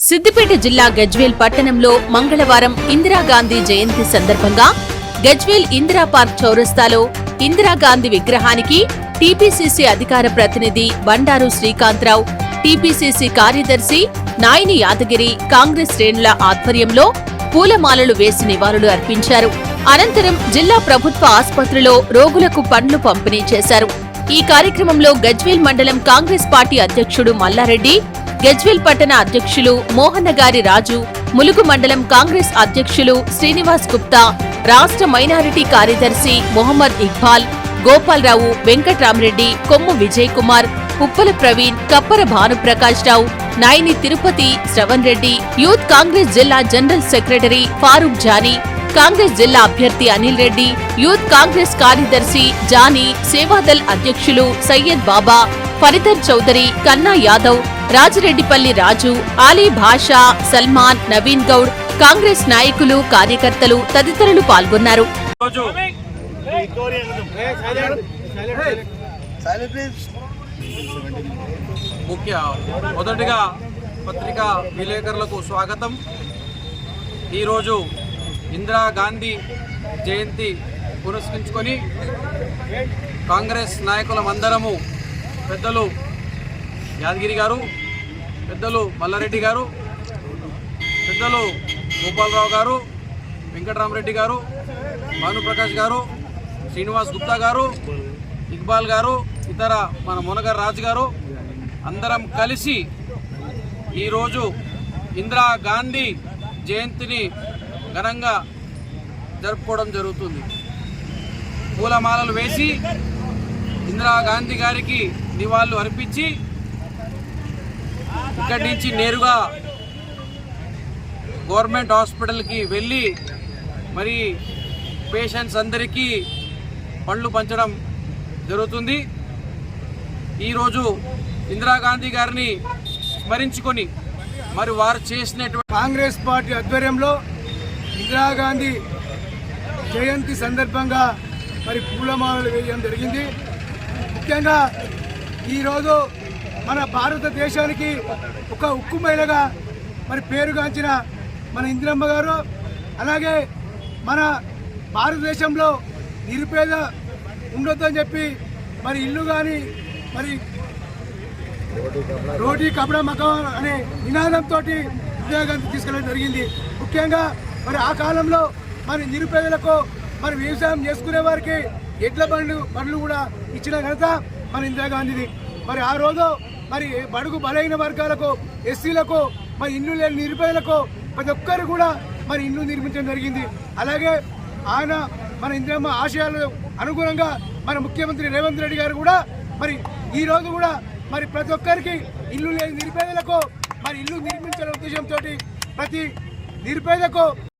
సిద్దిపేట జిల్లా గజ్వేల్ పట్టణంలో మంగళవారం ఇందిరాగాంధీ జయంతి సందర్భంగా గజ్వేల్ ఇందిరా పార్క్ చౌరస్తాలో ఇందిరాగాంధీ విగ్రహానికి టీపీసీసీ అధికార ప్రతినిధి బండారు శ్రీకాంత్రావు టీపీసీసీ కార్యదర్శి నాయని యాదగిరి కాంగ్రెస్ శ్రేణుల ఆధ్వర్యంలో పూలమాలలు వేసి నివాళులు అర్పించారు. అనంతరం జిల్లా ప్రభుత్వ ఆసుపత్రిలో రోగులకు పండ్లు పంపిణీ చేశారు. ఈ కార్యక్రమంలో గజ్వేల్ మండలం కాంగ్రెస్ పార్టీ అధ్యక్షుడు మల్లారెడ్డి గజ్వేల్ పట్టణ అధ్యక్షులు మోహన్నగారి రాజు ములుగు మండలం కాంగ్రెస్ అధ్యక్షులు శ్రీనివాస్ గుప్తా రాష్ట్ర మైనారిటీ కార్యదర్శి మొహమ్మద్ ఇక్బాల్ గోపాలరావు వెంకట్రామరెడ్డి కొమ్ము విజయ్ కుమార్ ఉప్పల ప్రవీణ్ కప్పర భానుప్రకాష్ రావు నాయని తిరుపతి శ్రవణ్ రెడ్డి యూత్ కాంగ్రెస్ జిల్లా general secretary Farooq Jani Congress జిల్లా అభ్యర్థి అనిల్ రెడ్డి యూత్ కాంగ్రెస్ కార్యదర్శి జానీ సేవాదల్ అధ్యక్షులు సయ్యద్ బాబా ఫరిదర్ చౌదరి కన్నా యాదవ్ రాజిరెడ్డిపల్లి రాజు ఆలీ భాషా సల్మాన్ నవీన్ గౌడ్ కాంగ్రెస్ నాయకులు కార్యకర్తలు తదితరులు పాల్గొన్నారు. ముఖ్య మొదటిగా పత్రికా విలేకరులకు స్వాగతం. ఈరోజు ఇందిరా గాంధీ జయంతి పురస్కరించుకొని కాంగ్రెస్ నాయకులమందరము పెద్దలు యాదగిరి గారు పెద్దలు మల్లారెడ్డి గారు పెద్దలు గోపాలరావు గారు వెంకటరామరెడ్డి గారు భానుప్రకాష్ గారు శ్రీనివాస్ గుప్తా గారు ఇక్బాల్ గారు ఇతర మన మునగర్ రాజు గారు అందరం కలిసి ఈరోజు ఇందిరా గాంధీ జయంతిని ఘనంగా జరుపుకోవడం జరుగుతుంది. పూలమాలలు వేసి ఇందిరా గాంధీ గారికి నివాళులు అర్పించి ఇక్కడి నుంచి నేరుగా గవర్నమెంట్ హాస్పిటల్కి వెళ్ళి మరి పేషెంట్స్ అందరికీ పండ్లు పంచడం జరుగుతుంది. ఈరోజు ఇందిరాగాంధీ గారిని స్మరించుకొని మరి వారు చేసినటువంటి కాంగ్రెస్ పార్టీ ఆధ్వర్యంలో ఇందిరాగాంధీ జయంతి సందర్భంగా మరి పూలమాలలు వేయడం జరిగింది. ముఖ్యంగా ఈరోజు మన భారతదేశానికి ఒక ఉక్కు మహిళగా మరి పేరుగాంచిన మన ఇందిరమ్మ గారు అలాగే మన భారతదేశంలో నిరుపేద ఉండొద్దని చెప్పి మరి ఇల్లు కానీ మరి రోటీ కపడా మకం అనే నినాదంతో ఉద్యోగాన్ని తీసుకెళ్ళడం జరిగింది. ముఖ్యంగా మరి ఆ కాలంలో మరి నిరుపేదలకు మరి వ్యవసాయం చేసుకునే వారికి ఎడ్ల బండ్లు బండ్లు కూడా ఇచ్చిన ఘనత మన ఇందిరాగాంధీది. మరి ఆ రోజు మరి బడుగు బలైన వర్గాలకు ఎస్సీలకు మరి ఇల్లు లేని నిరుపేదలకు ప్రతి ఒక్కరు కూడా మరి ఇల్లు నిర్మించడం జరిగింది. అలాగే ఆయన మన ఇందిరమ్మ ఆశయాలకు అనుగుణంగా మన ముఖ్యమంత్రి రేవంత్ రెడ్డి గారు కూడా మరి ఈ రోజు కూడా మరి ప్రతి ఒక్కరికి ఇల్లు లేని నిరుపేదలకు మరి ఇల్లు నిర్మించాలనే ఉద్దేశంతో ప్రతి నిరుపేదకు